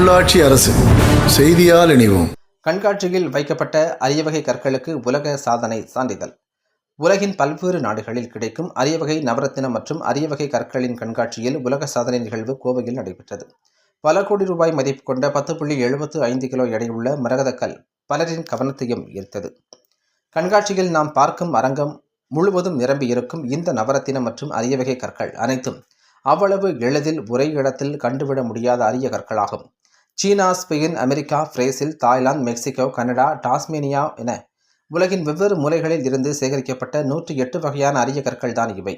உள்ளாட்சி அரசு செய்தியால் இணைவோம். கண்காட்சியில் வைக்கப்பட்ட அரிய வகை கற்களுக்கு உலக சாதனை சான்றிதழ். உலகின் பல்வேறு நாடுகளில் கிடைக்கும் அரிய வகை நவரத்தினம் மற்றும் அரிய வகை கற்களின் கண்காட்சியில் உலக சாதனை நிகழ்வு கோவையில் நடைபெற்றது. பல கோடி ரூபாய் மதிப்பு கொண்ட பத்து புள்ளி எழுபத்து ஐந்து கிலோ எடையுள்ள மரகதக்கல் பலரின் கவனத்தையும் ஈர்த்தது. கண்காட்சியில் நாம் பார்க்கும் அரங்கம் முழுவதும் நிரம்பி இருக்கும் இந்த நவரத்தினம் மற்றும் அரிய வகை கற்கள் அனைத்தும் அவ்வளவு எளிதில் ஒரே இடத்தில் கண்டுவிட முடியாத அரிய கற்களாகும். China Spain America Brazil Thailand Mexico Canada Tasmania என உலகின் வெவ்வேறு மூலைகளில் இருந்து சேகரிக்கப்பட்ட நூற்றி எட்டு வகையான அரிய கற்கள் தான் இவை.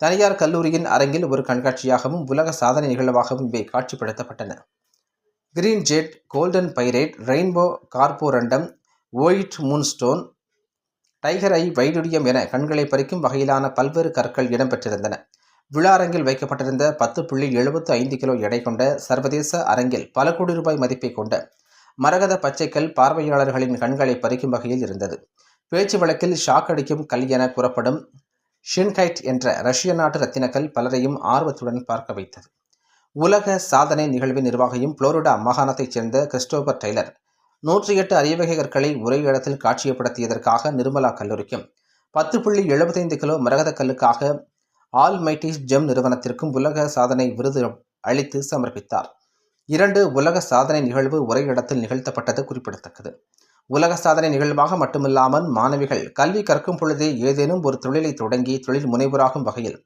தனியார் கல்லூரியின் அரங்கில் ஒரு கண்காட்சியாகவும் உலக சாதனை நிகழ்வாகவும் இவை காட்சிப்படுத்தப்பட்டன. Green jet golden pyrite rainbow carborundum white moonstone tiger eye வைடுரியம் என கண்களை பறிக்கும் வகையிலான பல்வேறு கற்கள் இடம்பெற்றிருந்தன. விழா அரங்கில் வைக்கப்பட்டிருந்த பத்து புள்ளி எழுபத்து ஐந்து கிலோ எடை கொண்ட சர்வதேச அரங்கில் பல கோடி ரூபாய் மதிப்பை கொண்ட மரகத பச்சைக்கல் பார்வையாளர்களின் கண்களை பறிக்கும் வகையில் இருந்தது. பேச்சு வழக்கில் ஷாக் அடிக்கும் கல் என கூறப்படும் ஷின்கைட் என்ற ரஷ்ய நாட்டு ரத்தினக்கல் பலரையும் ஆர்வத்துடன் பார்க்க வைத்தது. உலக சாதனை நிகழ்வின் நிர்வாகியும் புளோரிடா மாகாணத்தைச் சேர்ந்த கிறிஸ்டோபர் டெய்லர் நூற்றி எட்டு அரியவகை கற்களை ஒரே இடத்தில் காட்சியப்படுத்தியதற்காக நிர்மலா கல்லூரிக்கும் பத்து புள்ளி எழுபத்தைந்து கிலோ மரகத கல்லுக்காக ஆல் மைட்டிஸ் ஜெம் நிறுவனத்திற்கும் உலக சாதனை விருது அளித்து சமர்ப்பித்தார். இரண்டு உலக சாதனை நிகழ்வு ஒரே இடத்தில் நிகழ்த்தப்பட்டது குறிப்பிடத்தக்கது. உலக சாதனை நிகழ்வாக மட்டுமில்லாமல் மாணவிகள் கல்வி கற்கும் பொழுதே ஏதேனும் ஒரு தொழிலை தொடங்கி தொழில் முனைவராகும் வகையில்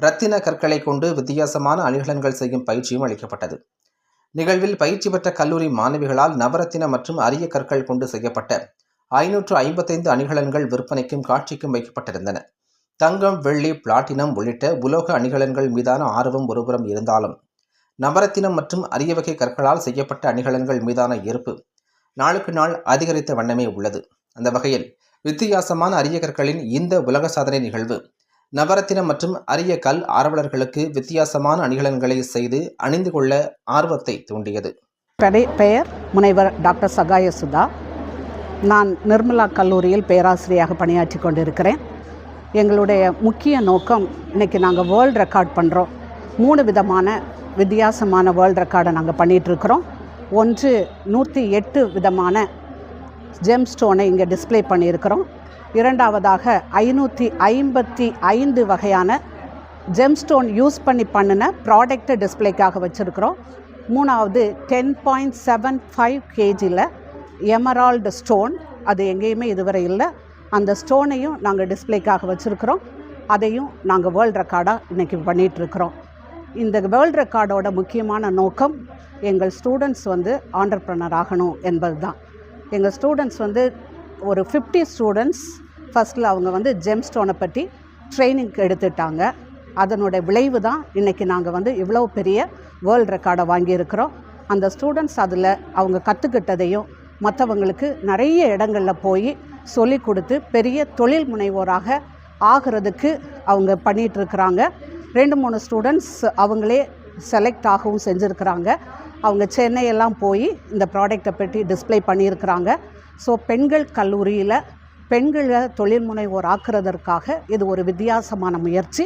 ரத்தின கற்களை கொண்டு வித்தியாசமான அணிகலன்கள் செய்யும் பயிற்சியும் அளிக்கப்பட்டது. நிகழ்வில் பயிற்சி பெற்ற கல்லூரி மாணவிகளால் நவரத்தின மற்றும் அரிய கற்கள் கொண்டு செய்யப்பட்ட ஐநூற்று ஐம்பத்தைந்து அணிகலன்கள் விற்பனைக்கும் காட்சிக்கும் வைக்கப்பட்டிருந்தன. தங்கம் வெள்ளி பிளாட்டினம் உள்ளிட்ட உலோக அணிகலன்கள் மீதான ஆர்வம் ஒருபுறம் இருந்தாலும் நவரத்தினம் மற்றும் அரிய வகை கற்களால் செய்யப்பட்ட அணிகலன்கள் மீதான ஈர்ப்பு நாளுக்கு நாள் அதிகரித்த வண்ணமே உள்ளது. அந்த வகையில் வித்தியாசமான அரிய கற்களின் இந்த உலக சாதனை நிகழ்வு நவரத்தினம் மற்றும் அரிய கல் ஆர்வலர்களுக்கு வித்தியாசமான அணிகலன்களை செய்து அணிந்து கொள்ள ஆர்வத்தை தூண்டியது. பெயர் முனைவர் டாக்டர் சகாய சுதா நான் நிர்மலா கல்லூரியில் பேராசிரியராக பணியாற்றி கொண்டிருக்கிறேன். எங்களுடைய முக்கிய நோக்கம் இன்றைக்கி நாங்கள் வேர்ல்ட் ரெக்கார்ட் பண்ணுறோம் மூணு விதமான வித்தியாசமான வேர்ல்ட் ரெக்கார்டை நாங்கள் பண்ணிகிட்ருக்குறோம் ஒன்று நூற்றி எட்டு விதமான ஜெம் ஸ்டோனை இங்கே டிஸ்ப்ளே பண்ணியிருக்கிறோம். இரண்டாவதாக ஐநூற்றி ஐம்பத்தி ஐந்து வகையான ஜெம் ஸ்டோன் யூஸ் பண்ணி பண்ணின ப்ராடக்ட்டை டிஸ்ப்ளேக்காக வச்சுருக்கிறோம். மூணாவது டென் பாயிண்ட் செவன் ஃபைவ் கேஜியில் எமரால்டு ஸ்டோன் அது எங்கேயுமே இதுவரை இல்லை. அந்த ஸ்டோனையும் நாங்கள் டிஸ்ப்ளேக்காக வச்சுருக்கிறோம். அதையும் நாங்கள் வேர்ல்ட் ரெக்கார்டாக இன்றைக்கி பண்ணிகிட்ருக்கிறோம் இந்த வேர்ல்ட் ரெக்கார்டோட முக்கியமான நோக்கம் எங்கள் ஸ்டூடெண்ட்ஸ் வந்து ஆண்டர்ப்ரனர் ஆகணும் என்பது தான் எங்கள் ஸ்டூடெண்ட்ஸ் வந்து ஒரு ஃபிஃப்டி ஸ்டூடெண்ட்ஸ் ஃபஸ்ட்டில் அவங்க வந்து ஜெம் ஸ்டோனை பற்றி ட்ரைனிங் எடுத்துட்டாங்க. அதனோட விளைவு தான் இன்றைக்கி நாங்கள் வந்து இவ்வளோ பெரிய வேர்ல்ட் ரெக்கார்டை வாங்கியிருக்கிறோம். அந்த ஸ்டூடெண்ட்ஸ் அதில் அவங்க கற்றுக்கிட்டதையும் மற்றவங்களுக்கு நிறைய இடங்களில் போய் சொல்லிக் கொடுத்து பெரிய தொழில் முனைவோராக ஆகிறதுக்கு அவங்க பண்ணிகிட்ருக்குறாங்க ரெண்டு மூணு ஸ்டூடெண்ட்ஸ் அவங்களே செலக்ட் ஆகவும் செஞ்சுருக்கிறாங்க. அவங்க சென்னையெல்லாம் போய் இந்த ப்ராடக்டை பற்றி டிஸ்ப்ளே பண்ணியிருக்கிறாங்க. ஸோ பெண்கள் கல்லூரியில் பெண்களை தொழில் முனைவோர் ஆக்குறதற்காக இது ஒரு வித்தியாசமான முயற்சி.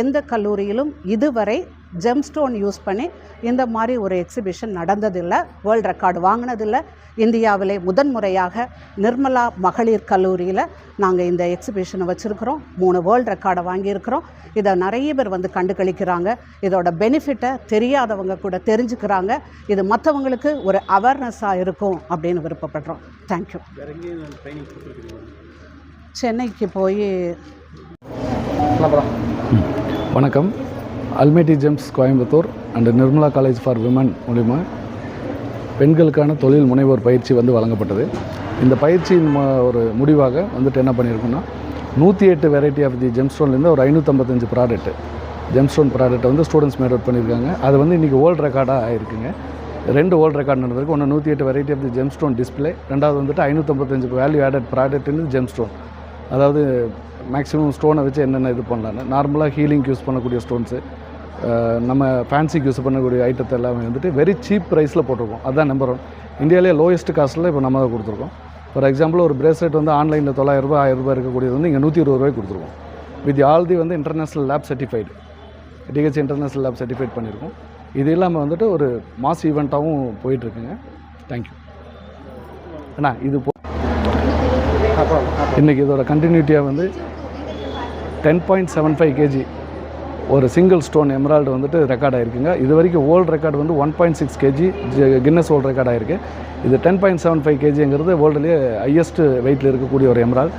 எந்த கல்லூரியிலும் இதுவரை ஜெம்ஸ்டோன் யூஸ் பண்ணி இந்த மாதிரி ஒரு எக்ஸிபிஷன் நடந்ததில்லை வேர்ல்ட் ரெக்கார்டு வாங்கினதில்லை. இந்தியாவிலே முதன்முறையாக நிர்மலா மகளிர் கல்லூரியில் நாங்கள் இந்த எக்ஸிபிஷனை வச்சுருக்கிறோம். மூணு வேர்ல்ட் ரெக்கார்டை வாங்கியிருக்கிறோம். இதை நிறைய பேர் வந்து கண்டுகளிக்கிறாங்க. இதோட பெனிஃபிட்டை தெரியாதவங்க கூட தெரிஞ்சுக்கிறாங்க. இது மற்றவங்களுக்கு ஒரு அவேர்னஸாக இருக்கும் அப்படின்னு விருப்பப்படுறோம். தேங்க்யூ சென்னைக்கு போய் வணக்கம். Almaty gems Coimbatore and Nirmala college for women மூலிமா பெண்களுக்கான தொழில் முனைவோர் பயிற்சி வந்து வழங்கப்பட்டது. இந்த பயிற்சியின் ம- ஒரு முடிவாக வந்துட்டு என்ன பண்ணியிருக்கோம்னா நூற்றி எட்டு வெரைட்டி ஆஃப் தி ஜெம்ஸ்டோன்லேருந்து ஒரு ஐநூற்றம்பத்தஞ்சு ப்ராடக்ட் ஜெம்ஸ்டோன் ப்ராடக்ட்டை வந்து ஸ்டூடெண்ட்ஸ் மேட் அவுட் பண்ணியிருக்காங்க அது வந்து இன்றைக்கி வேர்ல்ட் ரெக்கார்டாக ஆயிருக்குங்க. ரெண்டு வேர்ல்ட் ரெக்கார்ட் நடந்திருக்கு. ஒன்று நூற்றி எட்டு variety of the gemstone display ரெண்டாவது வந்துட்டு ஐநூற்றம்பத்தஞ்சு வேல்யூ ஆடட் ப்ராடக்ட்னு ஜெம்ஸ்டோன் அதாவது மேக்ஸிமம் ஸ்டோனை வச்சு என்னென்ன இது பண்ணலான்னு நார்மலாக ஹீலிங்க்கு யூஸ் பண்ணக்கூடிய ஸ்டோன்ஸு நம்ம ஃபேன்சிக்கு யூஸ் பண்ணக்கூடிய ஐட்டத்தை எல்லாமே வந்துட்டு வெரி சீப் ப்ரைஸில் போட்டிருக்கோம். அதுதான் நம்பர் ஒன் இந்தியாவிலே லோயஸ்ட் காஸ்ட்டில் இப்போ நம்ம தான் கொடுத்துருக்கோம். ஃபார் எக்ஸாம்பிள் ஒரு பிரேஸ்லெட் வந்து ஆன்லைனில் தொள்ளாயிரரூபா ஆயிரரூபா இருக்கக்கூடியது வந்து இங்கே நூற்றி இருபது ரூபாய்க்கு கொடுத்துருக்கோம். வித் ஆல் தி வந்து இன்டர்நேஷனல் லேப் சர்டிஃபைடு டிஹெச் இன்டர்நேஷனல் லேப் சர்டிஃபைட் பண்ணியிருக்கோம். இது இல்லாமல் வந்துட்டு ஒரு மாஸ் ஈவெண்ட்டாகவும் போயிட்டுருக்குங்க. தேங்க்யூ அண்ணா இது போ இன்றைக்கி இதோட கண்டினியூட்டியாக வந்து ten point seven five KG ஒரு சிங்கிள் ஸ்டோன் எமரால்டு வந்துட்டு ரெக்கார்ட் ஆயிருக்குங்க. இது வரைக்கும் வேர்ல்டு ரெக்கார்டு வந்து one point six KG Guinness world record ஆயிருக்கு. இது டென் பாயிண்ட் செவன் ஃபைவ் கேஜிங்கிறது வேர்ல்டுலேயே ஹையஸ்ட் வெயிட்டில் இருக்கக்கூடிய ஒரு எமரால்டு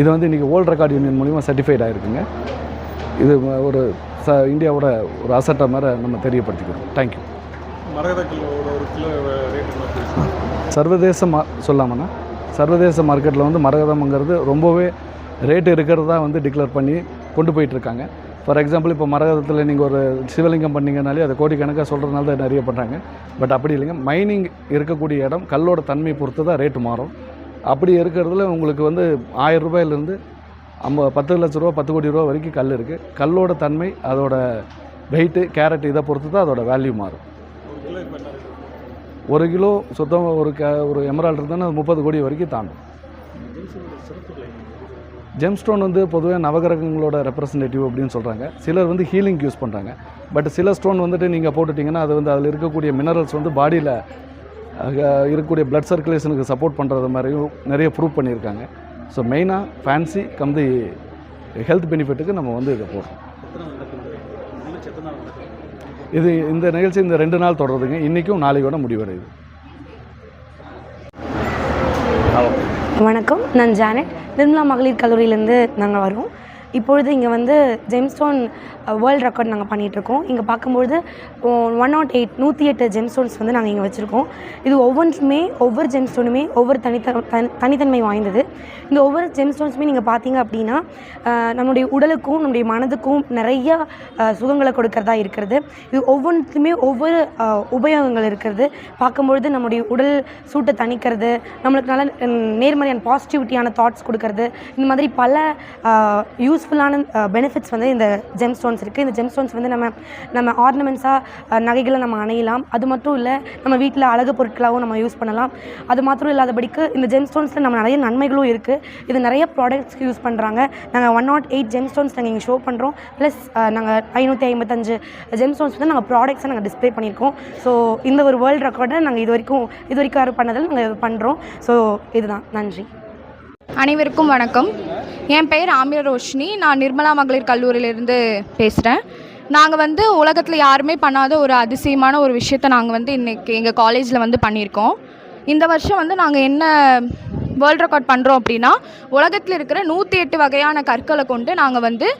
இது வந்து இன்றைக்கி வேர்ல்டு ரெக்கார்ட் யூனியன் மூலிமா சர்டிஃபைட் ஆயிருக்குங்க. இது ஒரு ச இந்தியாவோட ஒரு அசட்டை மாதிரி நம்ம தெரியப்படுத்திக்கிறோம். தேங்க்யூ சர்வதேச மா சொல்லாமண்ணா. சர்வதேச மார்க்கெட்டில் வந்து மரகதம்ங்கிறது ரொம்பவே ரேட் இருக்கிறதா வந்து டிக்ளேர் பண்ணி கொண்டு போயிட்டுருக்காங்க ஃபார் எக்ஸாம்பிள் இப்போ மரகதத்தில் நீங்கள் ஒரு சிவலிங்கம் பண்ணீங்கனாலே அதை கோடிக்கணக்காக சொல்கிறதுனால தான் நிறைய பண்ணுறாங்க பட் அப்படி இல்லைங்க. மைனிங் இருக்கக்கூடிய இடம் கல்லோட தன்மை பொறுத்து தான் ரேட்டு மாறும். அப்படி இருக்கிறதுல உங்களுக்கு வந்து ஆயிரம் ரூபாயிலேருந்து ஐம்ப பத்து லட்ச ரூபா பத்து கோடி ரூபா வரைக்கும் கல் இருக்குது கல்லோட தன்மை அதோட வெயிட்டு கேரட் இதை பொறுத்து தான் அதோட வேல்யூ மாறும். ஒரு கிலோ சுத்தமாக ஒரு கே ஒரு எமரால்டு இருந்தால் அது முப்பது கோடி வரைக்கும் தாண்டும். ஜெம் ஸ்டோன் வந்து பொதுவாக நவகிரகங்களோட ரெப்ரசன்டேட்டிவ் அப்படின்னு சொல்கிறாங்க சிலர் வந்து ஹீலிங் யூஸ் பண்ணுறாங்க பட் சில ஸ்டோன் வந்துட்டு நீங்கள் போட்டுட்டிங்கன்னா அது வந்து அதில் இருக்கக்கூடிய மினரல்ஸ் வந்து பாடியில் இருக்கக்கூடிய பிளட் சர்க்குலேஷனுக்கு சப்போர்ட் பண்ணுறது மாதிரியும் நிறைய ப்ரூவ் பண்ணியிருக்காங்க. ஸோ மெயினாக ஃபேன்சி கம் தி ஹெல்த் பெனிஃபிட்டுக்கு நம்ம வந்து இதை போடுறோம். இது இந்த நிகழ்ச்சி இந்த ரெண்டு நாள் தொடருதுங்க. இன்றைக்கும் நாளையோட முடிவடையுது. வணக்கம். நான் ஜானட் நிர்மலா மகளிர் கல்லூரியிலேருந்து நாங்கள் வரோம் இப்பொழுது இங்கே வந்து ஜெம்ஸ்டோன் வேர்ல்ட் ரெக்கார்ட் நாங்கள் பண்ணிகிட்ருக்கோம் இங்கே பார்க்கும்பொழுது ஒன் நாட் எயிட் நூற்றி எட்டு ஜெம்ஸ்டோன்ஸ் வந்து நாங்கள் இங்கே வச்சுருக்கோம். இது ஒவ்வொன்றுமே ஒவ்வொரு ஜெம்ஸ்டோனுமே ஒவ்வொரு தனித்த தனி- தனித்தன்மை வாய்ந்தது. இந்த ஒவ்வொரு ஜெம்ஸ்டோன்ஸுமே நீங்கள் பார்த்தீங்க அப்படின்னா நம்முடைய நம்மளுடைய உடலுக்கும் நம்முடைய மனதுக்கும் நிறைய சுகங்களை கொடுக்கறதா இருக்கிறது. இது ஒவ்வொன்றுத்துமே ஒவ்வொரு உபயோகங்கள் இருக்கிறது. பார்க்கும்பொழுது நம்முடைய உடல் சூட்டை தணிக்கிறது நம்மளுக்கு நல்ல நேர்மறையான பாசிட்டிவிட்டியான தாட்ஸ் கொடுக்கறது இந்த மாதிரி பல யூஸ் யூஸ்ஃபுல்லான பெனிஃபிட்ஸ் வந்து இந்த ஜெம் ஸ்டோன்ஸ் இருக்குது இந்த ஜெம் ஸ்டோன்ஸ் வந்து நம்ம நம்ம ஆர்னமெண்ட்ஸாக நகைகளை நம்ம அணையலாம். அது மட்டும் இல்லை நம்ம வீட்டில் அழகு பொருட்களாகவும் நம்ம யூஸ் பண்ணலாம். அது மாத்திரம் இல்லாதபடிக்கு இந்த ஜெம் ஸ்டோன்ஸில் நம்ம நிறைய நன்மைகளும் இருக்குது இது நிறைய ப்ராடக்ட்ஸ்க்கு யூஸ் பண்ணுறாங்க நாங்கள் one nought eight gem stones நாங்கள் இங்கே ஷோ பண்ணுறோம் ப்ளஸ் நாங்கள் ஐநூற்றி ஐம்பத்தஞ்சு ஜெம் ஸ்டோன்ஸ் வந்து நாங்கள் ப்ராடக்ட்ஸை நாங்கள் டிஸ்ப்ளே பண்ணியிருக்கோம். ஸோ இந்த ஒரு வேர்ல்டு ரெக்கார்டை நாங்கள் இது வரைக்கும் இது வரைக்கும் யாரும் பண்ணதில் நாங்கள் பண்ணுறோம் ஸோ இதுதான். நன்றி. அனைவருக்கும் வணக்கம். என் பெயர் ஆமிர ரோஷினி. நான் நிர்மலா மகளிர் கல்லூரியிலேருந்து பேசுகிறேன் நாங்கள் வந்து உலகத்தில் யாருமே பண்ணாத ஒரு அதிசயமான ஒரு விஷயத்தை நாங்கள் வந்து இன்றைக்கி எங்கள் காலேஜில் வந்து பண்ணியிருக்கோம். இந்த வருஷம் வந்து நாங்கள் என்ன வேர்ல்ட் ரெக்கார்ட் பண்ணுறோம் அப்படின்னா உலகத்தில் இருக்கிற நூற்றி எட்டு வகையான கற்களை கொண்டு நாங்கள் வந்து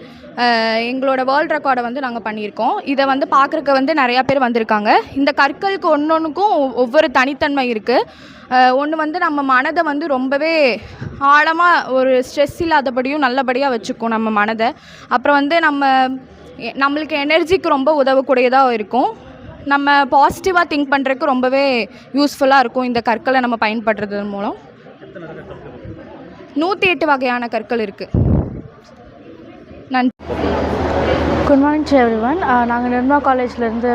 எங்களோட வேர்ல்ட் ரெக்கார்டை வந்து நாங்கள் பண்ணியிருக்கோம். இதை வந்து பார்க்குறக்கு வந்து நிறையா பேர் வந்திருக்காங்க. இந்த கற்களுக்கு ஒன்று ஒன்றுக்கும் ஒவ்வொரு தனித்தன்மை இருக்குது ஒன்று வந்து நம்ம மனதை வந்து ரொம்பவே ஆழமாக ஒரு ஸ்ட்ரெஸ் இல்லாதபடியும் நல்லபடியாக வச்சுக்கும் நம்ம மனதை. அப்புறம் வந்து நம்ம எ- நம்மளுக்கு எனர்ஜிக்கு ரொம்ப உதவக்கூடியதாக இருக்கும். நம்ம பாசிட்டிவாக திங்க் பண்ணுறதுக்கு ரொம்பவே யூஸ்ஃபுல்லாக இருக்கும் இந்த கற்களை நம்ம பயன்படுறது மூலம். நூற்றி எட்டு வகையான கற்கள் இருக்குது நன்றி. Good morning to every one uh, நாங்கள் நிர்மா காலேஜ்லேருந்து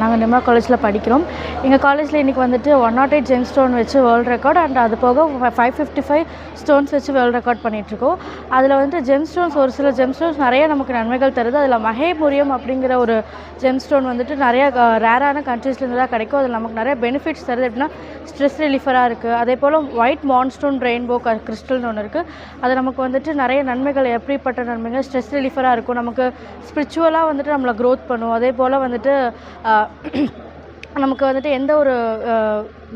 நாங்கள் நிர்மா காலேஜில் படிக்கிறோம். எங்கள் காலேஜில் இன்றைக்கி வந்துட்டு one nought eight gem stone வச்சு வேர்ல்ட் ரெக்கார்ட் அண்ட் அது போக ஃபைவ் ஃபிஃப்டி ஃபைவ் ஸ்டோன்ஸ் வச்சு வேர்ல்டு ரெக்கார்ட் பண்ணிகிட்ருக்கோம் அதில் வந்துட்டு ஜெம் ஸ்டோன்ஸ் ஒரு சில ஜெம் ஸ்டோன்ஸ் நிறைய நமக்கு நன்மைகள் தருது. அதில் மகேபுரியம் அப்படிங்கிற ஒரு ஜெம் ஸ்டோன் வந்துட்டு நிறைய ரேரான கண்ட்ரீஸ்லேருந்து தான் கிடைக்கும். அதில் நமக்கு நிறைய பெனிஃபிட்ஸ் தருது. எப்படின்னா ஸ்ட்ரெஸ் ரிலீஃபராக இருக்குது அதே போல் ஒயிட் மான்ஸ்டோன் ரெயின்போ கிறிஸ்டல்னு ஒன்று இருக்குது அது நமக்கு வந்துட்டு நிறைய நன்மைகள் எப்படிப்பட்ட நன்மைகள் ஸ்ட்ரெஸ் ரிலீஃபராக இருக்கும். நமக்கு ஸ்பிரிச்சுவலாக வந்துட்டு நம்மளை க்ரோத் பண்ணும். அதே போல் வந்துட்டு நமக்கு வந்துட்டு எந்த ஒரு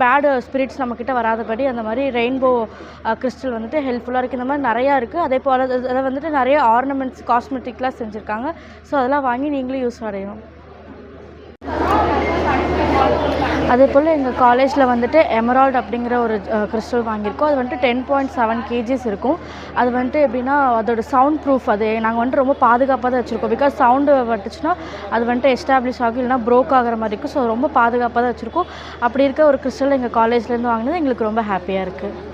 பேடு ஸ்பிரிட்ஸ் நம்மக்கிட்ட வராதபடி அந்த மாதிரி ரெயின்போ கிறிஸ்டல் வந்துட்டு ஹெல்ப்ஃபுல்லாக இருக்குது இந்த மாதிரி நிறையா இருக்குது அதே போல் அதை வந்துட்டு நிறைய ஆர்னமெண்ட்ஸ் காஸ்மெட்டிக்லாம் செஞ்சுருக்காங்க. ஸோ அதெல்லாம் வாங்கி நீங்களும் யூஸ் அடையணும். அதே போல் எங்கள் காலேஜில் வந்துட்டு எமரால்ட் அப்படிங்கிற ஒரு கிறிஸ்டல் வாங்கியிருக்கோம். அது வந்துட்டு டென் பாயிண்ட் செவன் கேஜிஸ் இருக்கும். அது வந்துட்டு எப்படின்னா அதோட சவுண்ட் ப்ரூஃப் அது. நாங்கள் வந்துட்டு ரொம்ப பாதுகாப்பாக தான் வச்சுருக்கோம். பிகாஸ் சவுண்டு வட்டுச்சுன்னா அது வந்துட்டு எஸ்டாப்ளிஷ் ஆகும். இல்லைனா ப்ரோக் ஆகிற மாதிரி இருக்கும். ஸோ ரொம்ப பாதுகாப்பாக தான் வச்சுருக்கோம். அப்படி இருக்க ஒரு கிறிஸ்டல் எங்கள் காலேஜ்லேருந்து வாங்கினது எங்களுக்கு ரொம்ப ஹாப்பியாக இருக்குது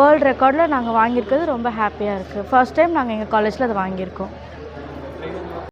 வேர்ல்டு ரெக்கார்டில் நாங்கள் வாங்கியிருக்கிறது ரொம்ப ஹாப்பியாக இருக்குது ஃபர்ஸ்ட் டைம் நாங்கள் எங்கள் காலேஜில் அதை வாங்கியிருக்கோம்.